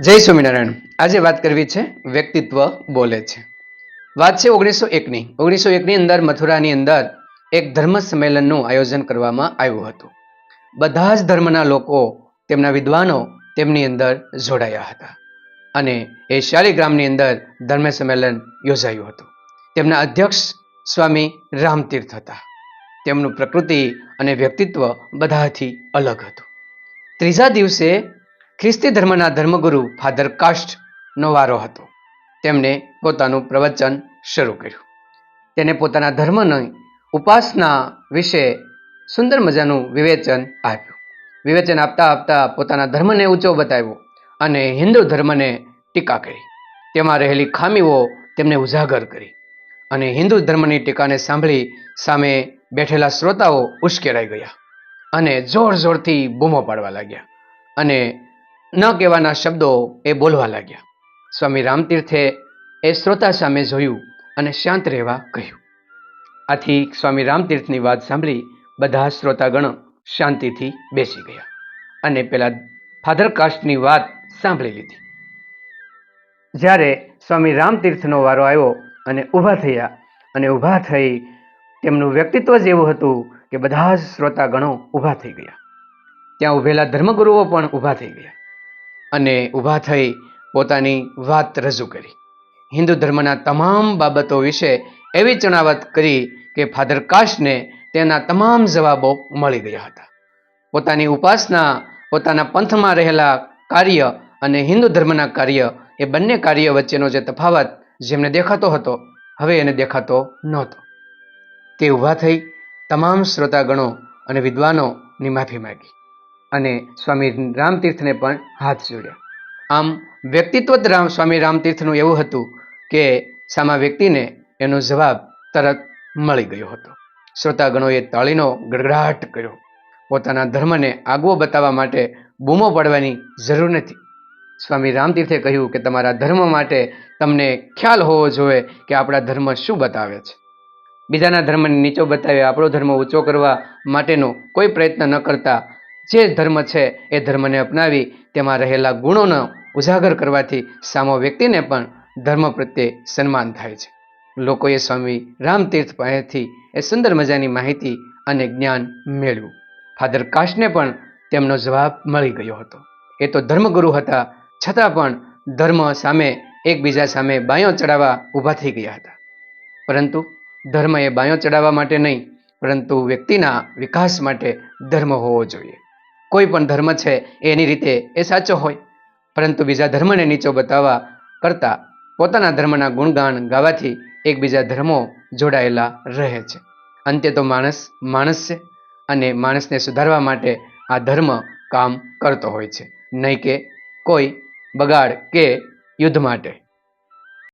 જય સ્વામિનારાયણ. આજે વાત કરવી છે, વ્યક્તિત્વ બોલે છે. વાત છે ઓગણીસો એકની. ઓગણીસો એકની અંદર મથુરાની અંદર એક ધર્મ સંમેલનનું આયોજન કરવામાં આવ્યું હતું. બધા જ ધર્મના લોકો તેમના વિદ્વાનો તેમની અંદર જોડાયા હતા. અને એ શાલિગ્રામની અંદર ધર્મ સંમેલન યોજાયું હતું. તેમના અધ્યક્ષ સ્વામી રામતીર્થ હતા. તેમનું પ્રકૃતિ અને વ્યક્તિત્વ બધાથી અલગ હતું. ત્રીજા દિવસે ખ્રિસ્તી ધર્મના ધર્મગુરુ ફાધર કાસ્ટનો વારો હતો. તેમણે પોતાનું પ્રવચન શરૂ કર્યું. તેને પોતાના ધર્મની ઉપાસના વિશે સુંદર મજાનું વિવેચન આપ્યું. વિવેચન આપતા આપતા પોતાના ધર્મને ઊંચો બતાવ્યો અને હિન્દુ ધર્મને ટીકા કરી. તેમાં રહેલી ખામીઓ તેમને ઉજાગર કરી અને હિન્દુ ધર્મની ટીકાને સાંભળી સામે બેઠેલા શ્રોતાઓ ઉશ્કેરાઈ ગયા અને જોર જોરથી બૂમો પાડવા લાગ્યા અને ન કહેવાના શબ્દો એ બોલવા લાગ્યા. સ્વામી રામતીર્થે એ શ્રોતા સામે જોયું અને શાંત રહેવા કહ્યું. આથી સ્વામી રામતીર્થની વાત સાંભળી બધા શ્રોતાગણ શાંતિથી બેસી ગયા અને પેલા ફાધર કાસ્ટની વાત સાંભળી લીધી. જ્યારે સ્વામી રામતીર્થનો વારો આવ્યો અને ઊભા થયા અને ઊભા થઈ તેમનું વ્યક્તિત્વ જ એવું હતું કે બધા જ શ્રોતાગણો ઊભા થઈ ગયા. ત્યાં ઊભેલા ધર્મગુરુઓ પણ ઊભા થઈ ગયા. અને ઊભા થઈ પોતાની વાત રજૂ કરી. હિન્દુ ધર્મના તમામ બાબતો વિશે એવી ચણાવત કરી કે ફાધર કાશને તેના તમામ જવાબો મળી ગયા હતા. પોતાની ઉપાસના, પોતાના પંથમાં રહેલા કાર્ય અને હિન્દુ ધર્મના કાર્ય એ બંને કાર્ય વચ્ચેનો જે તફાવત જેમને દેખાતો હતો, હવે એને દેખાતો નહોતો. તે ઊભા થઈ તમામ શ્રોતાગણો અને વિદ્વાનોની માફી માગી. અને સ્વામી રામતીર્થને પણ હાથ જોડ્યા. આમ વ્યક્તિત્વ રામ સ્વામી રામતીર્થનું એવું હતું કે સામા વ્યક્તિને એનો જવાબ તરત મળી ગયો હતો. શ્રોતાગણોએ તાળીનો ગડગડાટ કર્યો. પોતાના ધર્મને આગવો બતાવવા માટે બૂમો પાડવાની જરૂર નથી. સ્વામી રામતીર્થે કહ્યું કે તમારા ધર્મ માટે તમને ખ્યાલ હોવો જોઈએ કે આપણા ધર્મ શું બતાવે છે. બીજાના ધર્મને નીચો બતાવી આપણો ધર્મ ઊંચો કરવા માટેનો કોઈ પ્રયત્ન ન કરતા જે ધર્મ છે એ ધર્મને અપનાવી તેમાં રહેલા ગુણોનો ઉજાગર કરવાથી સામો વ્યક્તિને પણ ધર્મ પ્રત્યે સન્માન થાય છે. લોકોએ સ્વામી રામતીર્થ પાસેથી એ સુંદર મજાની માહિતી અને જ્ઞાન મેળવ્યું. ફાધર કાશને પણ તેમનો જવાબ મળી ગયો હતો. એ તો ધર્મગુરુ હતા, છતાં પણ ધર્મ સામે એકબીજા સામે બાયો ચડાવવા ઊભા થઈ ગયા હતા. પરંતુ ધર્મ એ બાયો ચડાવવા માટે નહીં, પરંતુ વ્યક્તિના વિકાસ માટે ધર્મ હોવો જોઈએ. કોઈ પણ ધર્મ છે એની રીતે એ સાચો હોય. પરંતુ બીજા ધર્મને નીચો બતાવવા કરતાં પોતાના ધર્મના ગુણગાન ગાવાથી એકબીજા ધર્મો જોડાયેલા રહે છે. અંતે તો માણસ માણસ છે અને માણસને સુધારવા માટે આ ધર્મ કામ કરતો હોય છે. નહીં કે કોઈ બગાડ કે યુદ્ધ માટે.